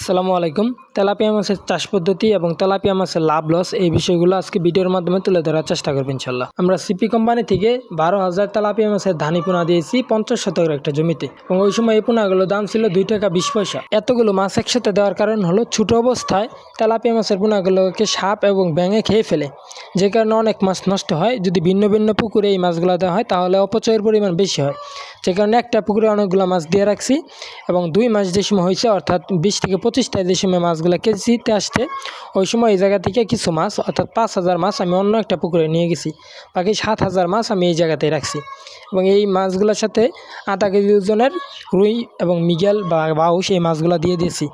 আসসালামু আলাইকুম। তেলাপিয়া মাছের চাষ পদ্ধতি এবং তেলাপিয়া মাছের লাভ লস এই বিষয়গুলো আজকে ভিডিওর মাধ্যমে তুলে ধরার চেষ্টা করবেন ইনশাল্লাহ। আমরা সিপি কোম্পানি থেকে বারো হাজার তেলাপিয়া মাছের ধানি পোনা দিয়েছি পঞ্চাশ শতকের একটা জমিতে এবং ওই সময় এই পোনাগুলো দাম ছিল দুই টাকা বিশ পয়সা। এতগুলো মাছ একসাথে দেওয়ার কারণ হলো ছোট অবস্থায় তেলাপিয়া মাছের পোনাগুলোকে সাপ এবং ব্যাঙে খেয়ে ফেলে। যে কারণে অনেক মাছ নষ্ট হয়। যদি ভিন্ন ভিন্ন পুকুরে এই মাছগুলো দেওয়া হয়, তাহলে অপচয়ের পরিমাণ বেশি হয়। যে কারণে একটা পুকুরে অনেকগুলো মাছ দিয়ে রাখছি এবং দুই মাস যে সময় হয়েছে, অর্থাৎ বিশ থেকে পঁচিশটা যে সময় মাছগুলো কেজিতে আসছে, ওই সময় এই জায়গা থেকে কিছু মাছ, অর্থাৎ পাঁচ হাজার মাছ আমি অন্য একটা পুকুরে নিয়ে গেছি। বাকি সাত হাজার মাছ আমি এই জায়গাতেই রাখছি। এবং এই মাছগুলোর সাথে আধা কেজি ওজনের রুই এবং মিগেল বা বাউস এই মাছগুলো দিয়ে দিয়েছি।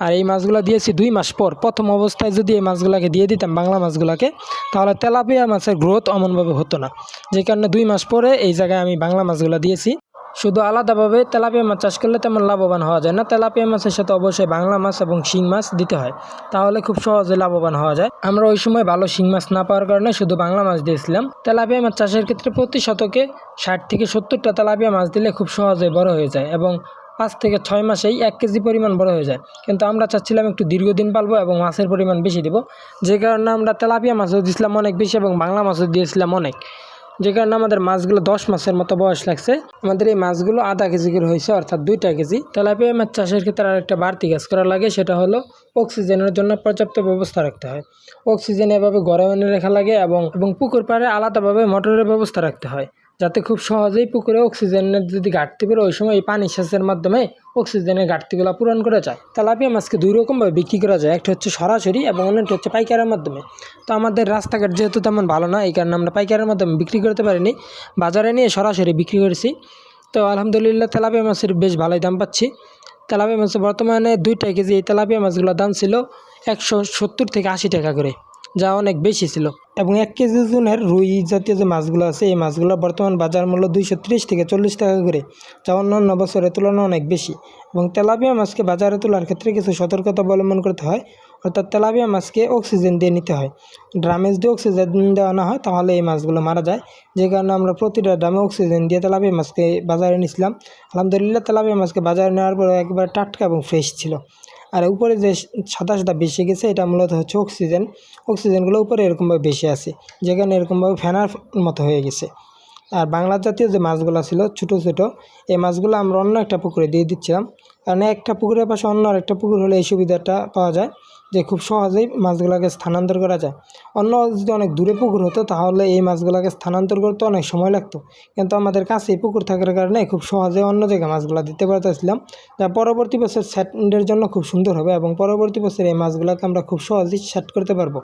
আর এই মাছগুলো দিয়েছি দুই মাস পর। প্রথম অবস্থায় যদি এই মাছগুলোকে দিয়ে দিতাম বাংলা মাছগুলোকে, তাহলে তেলাপিয়া মাছের গ্রোথ অমনভাবে হতো না। যে কারণে দুই মাস পরে এই জায়গায় আমি বাংলা মাছগুলো দিয়েছি। শুধু আলাদাভাবে তেলাপিয়া মাছ চাষ করলে তেমন লাভবান হওয়া যায় না। তেলাপিয়া মাছের সাথে অবশ্যই বাংলা মাছ এবং শিং মাছ দিতে হয়। তাহলে খুব সহজে লাভবান হওয়া যায়। আমরা ওই সময় ভালো শিং মাছ না পাওয়ার কারণে শুধু বাংলা মাছ দিয়েছিলাম। তেলাপিয়া মাছ চাষের ক্ষেত্রে প্রতি শতকে ষাট থেকে সত্তরটা তেলাপিয়া মাছ দিলে খুব সহজে বড় হয়ে যায় এবং পাঁচ থেকে ছয় মাসেই এক কেজি পরিমাণ বড় হয়ে যায়। কিন্তু আমরা চাচ্ছিলাম একটু দীর্ঘদিন পালবো এবং মাছের পরিমাণ বেশি দেবো। যে কারণে আমরা তেলাপিয়া মাছও দিয়েছিলাম অনেক বেশি এবং বাংলা মাছও দিয়েছিলাম অনেক। যে কারণে আমাদের মাছগুলো দশ মাসের মতো বয়স লাগছে। আমাদের এই মাছগুলো আধা কেজি করে হয়েছে, অর্থাৎ দুইটা কেজি। তেলাপিয়া মাছ চাষের ক্ষেত্রে আর একটা বাড়তি কাজ করা লাগে, সেটা হলো অক্সিজেনের জন্য পর্যাপ্ত ব্যবস্থা রাখতে হয়। অক্সিজেন এভাবে এনে রাখা লাগে এবং এবং পুকুর পাড়ে আলাদাভাবে মোটরের ব্যবস্থা রাখতে হয়। যাতে খুব সহজেই পুকুরে অক্সিজেনের যদি ঘাটতি পড়ে, ওই সময় এই পানি সেচের মাধ্যমে অক্সিজেনের ঘাটতিগুলো পূরণ করা যায়। তেলাপিয়া মাছকে দুই রকমভাবে বিক্রি করা যায়, একটা হচ্ছে সরাসরি এবং অন্যটা হচ্ছে পাইকারের মাধ্যমে। তো আমাদের রাস্তাঘাট যেহেতু তেমন ভালো না, এই কারণে আমরা পাইকারের মাধ্যমে বিক্রি করতে পারিনি। বাজারে নিয়ে সরাসরি বিক্রি করেছি। তো আলহামদুলিল্লাহ তেলাপিয়া মাছের বেশ ভালোই দাম পাচ্ছি। তেলাপিয়া মাছের বর্তমানে দুইটা কেজি, এই তেলাপিয়া মাছগুলোর দাম ছিল একশো সত্তর থেকে আশি টাকা করে। যা অনেক বেশি ছিল। এবং এক কেজি ওজনের রুই জাতীয় যে মাছগুলো আছে, এই মাছগুলো বর্তমান বাজার মূল্য দুইশো ত্রিশ থেকে চল্লিশ টাকা করে, যা অন্যান্য বছরের তুলনায় অনেক বেশি। এবং তেলাপিয়া মাছকে বাজারে তোলার ক্ষেত্রে কিছু সতর্কতা অবলম্বন করতে হয়, অর্থাৎ তেলাপিয়া মাছকে অক্সিজেন দিয়ে নিতে হয়। ড্রামে যদি অক্সিজেন দেওয়া না হয়, তাহলে এই মাছগুলো মারা যায়। যে কারণে আমরা প্রতিটা ড্রামে অক্সিজেন দিয়ে তেলাপিয়া মাছকে বাজারে নিয়েছিলাম। আলহামদুলিল্লাহ, তেলাপিয়া মাছকে বাজারে নেওয়ার পরে একবার টাটকা এবং ফ্রেশ ছিল। আর উপরে যে সাদা সাদা বেশি গেছে, এটা মূলত হচ্ছে অক্সিজেন। অক্সিজেনগুলো উপরে এরকমভাবে বেশি আছে, যেখানে এরকমভাবে ফ্যানার মতো হয়ে গেছে। আর বাংলা জাতীয় যে মাছগুলো ছিল, ছোটো ছোটো, এই মাছগুলো আমরা অন্য একটা পুকুরে দিয়ে দিচ্ছিলাম। কারণ একটা পুকুরের পাশে অন্য আরেকটা পুকুর হলে এই সুবিধাটা পাওয়া যায়। যে খুব সহজেই মাছগুলোকে স্থানান্তর করা যায়। অন্য যদি অনেক দূরে পুকুর হতো, তাহলে এই মাছগুলোকে স্থানান্তর করতে অনেক সময় লাগতো। কিন্তু আমাদের কাছে পুকুর থাকার কারণে খুব সহজে অন্য জায়গায় মাছগুলো দিতে পারতেছিলাম, যা পরবর্তী বছর সেটের জন্য খুব সুন্দর হবে এবং পরবর্তী বছর এই মাছগুলোকে আমরা খুব সহজেই সেট করতে পারব।